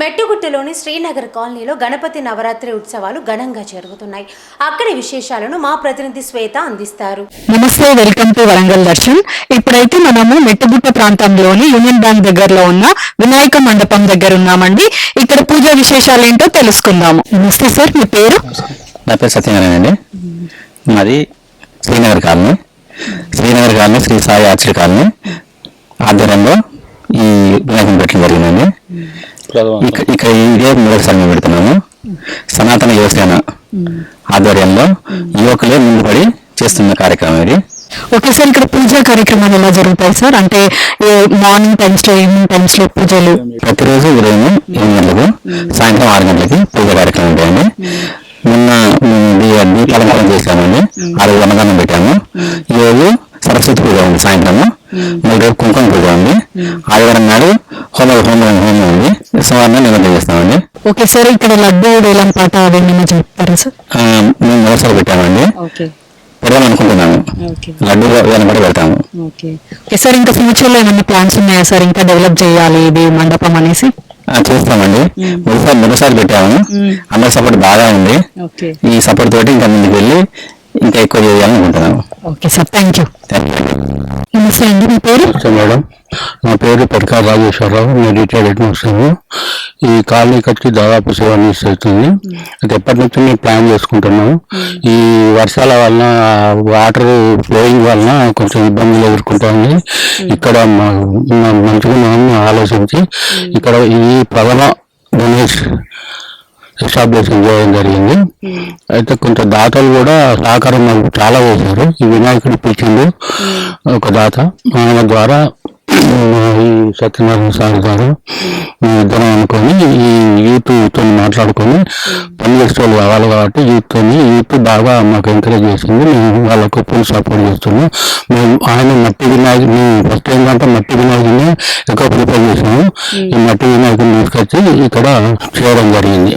మెట్టుగుట్టలోని శ్రీనగర్ కాలనీలో గణపతి నవరాత్రి ఉత్సవాలు ఘనంగా జరుగుతున్నాయి. అక్కడి విశేషాలను మా ప్రతినిధి శ్వేత అందిస్తారు. నమస్తే వెల్కమ్ టు వరంగల్ దర్శన్. ఇప్పుడైతే మనము మెట్టుబుట్ట ప్రాంతంలోని యూనియన్ బ్యాంక్ దగ్గరలో ఉన్న వినాయక మండపం దగ్గర ఉన్నామండి. ఇక్కడ పూజా విశేషాలు ఏంటో తెలుసుకుందాము. నమస్తే సార్ మీ పేరు? నా పేరు సత్యనారాయణ అండి. మాది Srinagar colony. Srinagar colony Sri Sai archer colony ఆధ్వర్యంలో ఈ వినాయకం పెట్టడం జరిగిందండి. ఇక్కడ ఇదే మొదటిసారి మేము పెడుతున్నాము. సనాతన యువసేన ఆధ్వర్యంలో యువకులే ముందుపడి చేస్తున్న కార్యక్రమం ఇది. ఓకే సార్ ఇక్కడ పూజా కార్యక్రమాలు ఎలా జరుగుతాయి సార్? అంటే మార్నింగ్ టైమ్స్లో ఈవినింగ్ టైమ్స్లో పూజలు? ప్రతిరోజు ఉదయం ఎనిమిది గంటలకు సాయంత్రం ఆరు గంటలకి పూజ కార్యక్రమం ఉంటాయండి. నిన్న మేము దీ- దీపాలంకరణ చేశామండి. ఆ రోజు అన్నదానం పెట్టాము. ఈ రోజు సరస్వతి పూజ ఉంది సాయంత్రము. మళ్ళీ రేపు కుంకుమ పూజ ఉంది. ఆదివారం నాడు హోమ హోమం సోమవారం నిమజ్జనం చేస్తామండి ఓకే సార్ ఇక్కడ లడ్డు వేలం పాట అదేమైనా చెప్తారా సార్ ఆ, మేము మొదటిసారి పెట్టామండి. ఓకే పెడదాం అనుకుంటున్నాము ఓకే లడ్డు వేలం కూడా పెడతాము. ఓకే ఓకే సార్ ఇంకా ఫ్యూచర్లో ఏమైనా ప్లాన్స్ ఉన్నాయా సార్ ఇంకా డెవలప్ చేయాలి ఇది మండపం అనేసి? చేస్తామండి. మొదటిసారి మొదటిసారి పెట్టాము. అందరి సపోర్ట్ బాగా ఉంది. ఓకే ఈ సపోర్ట్ తోటి ఇంకా ముందుకు వెళ్ళి ఇంకా ఎక్కువ చేయాలనుకుంటున్నాము. Okay sir thank you thank you నమస్తే అండి మీ పేరు? మేడం. నా పేరు పట్కా రాజేశ్వరరావు నేను రిటైర్డ్ హెడ్ మాస్టర్ని ఈ కాలనీ కట్టి దాదాపు సెవెన్ ఇయర్స్ అవుతుంది. అది ఎప్పటి నుంచి మేము ప్లాన్ చేసుకుంటున్నాము ఈ వర్షాల వలన వాటర్ ఫ్లోయింగ్ వలన కొంచెం ఇబ్బందులు ఎదుర్కొంటుంది ఇక్కడ మా- మా- మంచిగా మనం ఆలోచించి ఇక్కడ ఈ ప్రథమ గణేష్ ఎస్టాబ్లిషన్ చేయడం జరిగింది. అయితే కొంత దాతలు కూడా సహకారం చాలా చేశారు. ఈ వినాయకుడి పిలిచిండు. ఒక దాత ఆయన ద్వారా ఈ సత్యనారాయణ సార్ గారు ఇద్దరం అనుకొని ఈ యూత్తో మాట్లాడుకొని పని చేసేవాళ్ళు కావాలి కాబట్టి యూత్తోని యూత్ బాగా మాకు ఎంకరేజ్ చేసింది. మేము వాళ్ళకు ఫుల్ సపోర్ట్ చేస్తున్నాం. మేము ఆయన మట్టి వినాయకుడు మేము ఫస్ట్ ఏంటంటే మట్టి వినాయకుడిని ఎక్కువ ప్రిపేర్ చేసాము ఈ మట్టి వినాయకుని తీసుకొచ్చి ఇక్కడ చేయడం జరిగింది.